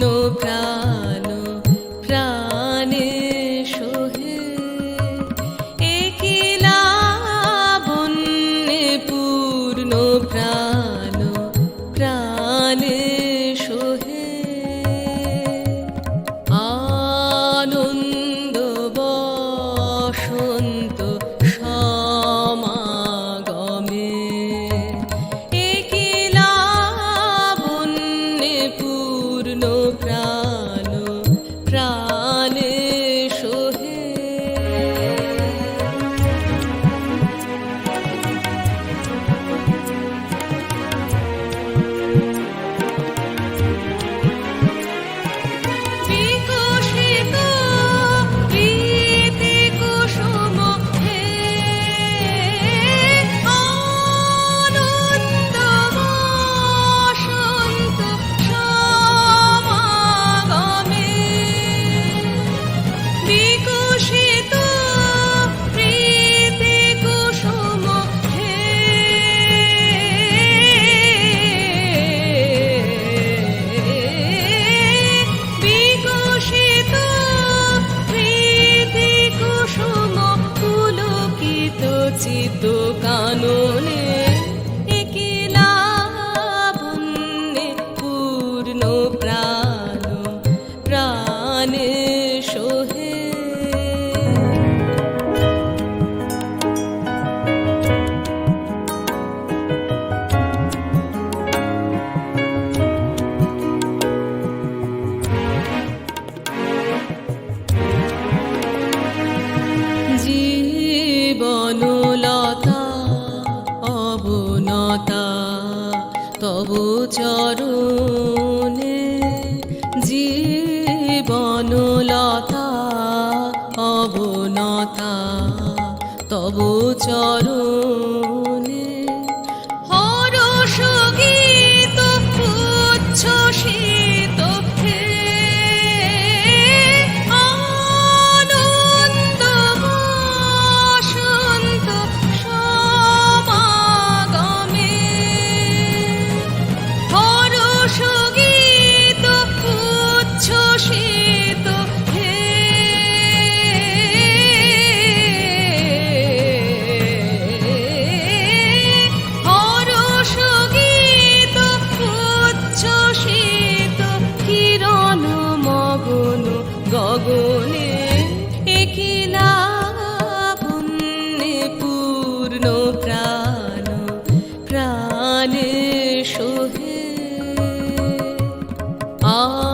নৌকা no চিত কাননে একিলা পূর্ণ প্রাণ। চরণে জীবনলতা অবনতা তব চরণে Oh.